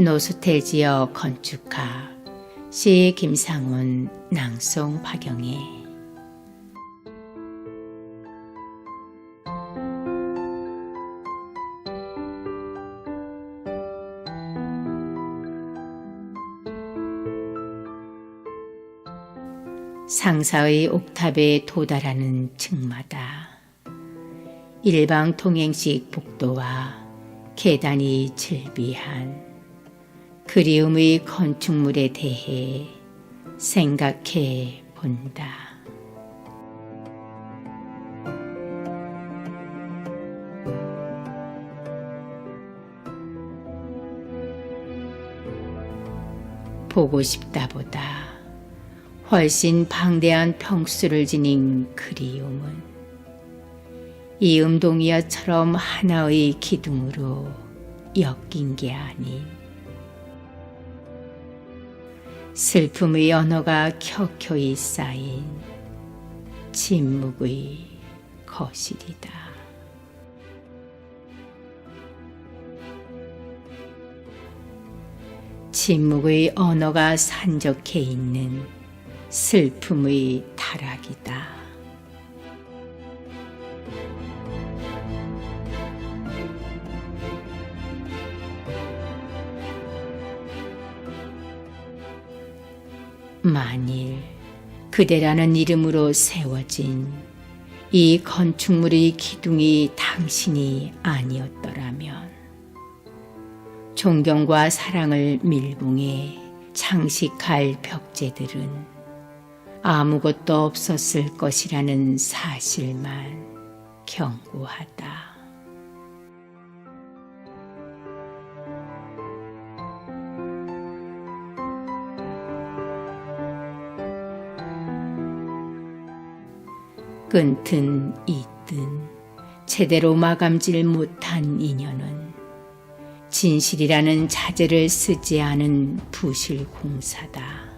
노스텔지어 건축가 시 김상훈 낭송 박영애. 상사의 옥탑에 도달하는 층마다 일방 통행식 복도와 계단이 즐비한 그리움의 건축물에 대해 생각해 본다. 보고 싶다보다 훨씬 방대한 평수를 지닌 그리움은 이 음동이야처럼 하나의 기둥으로 엮인 게 아닌 슬픔의 언어가 켜켜이 쌓인 침묵의 거실이다. 침묵의 언어가 산적해 있는 슬픔의 타락이다. 만일 그대라는 이름으로 세워진 이 건축물의 기둥이 당신이 아니었더라면 존경과 사랑을 밀봉해 장식할 벽제들은 아무것도 없었을 것이라는 사실만 경고하다. 끈든 이든 제대로 마감질 못한 인연은 진실이라는 자재를 쓰지 않은 부실 공사다.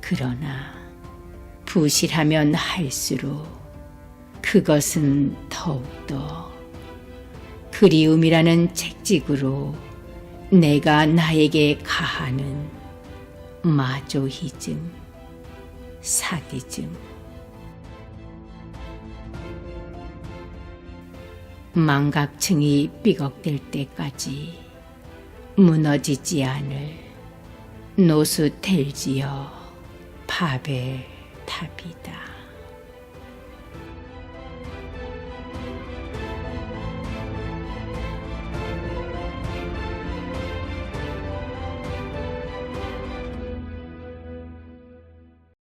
그러나 부실하면 할수록 그것은 더욱더 그리움이라는 책직으로 내가 나에게 가하는 마조히즘, 사디즘, 망각층이 삐걱댈 때까지 무너지지 않을 노스텔지어 바벨 탑이다.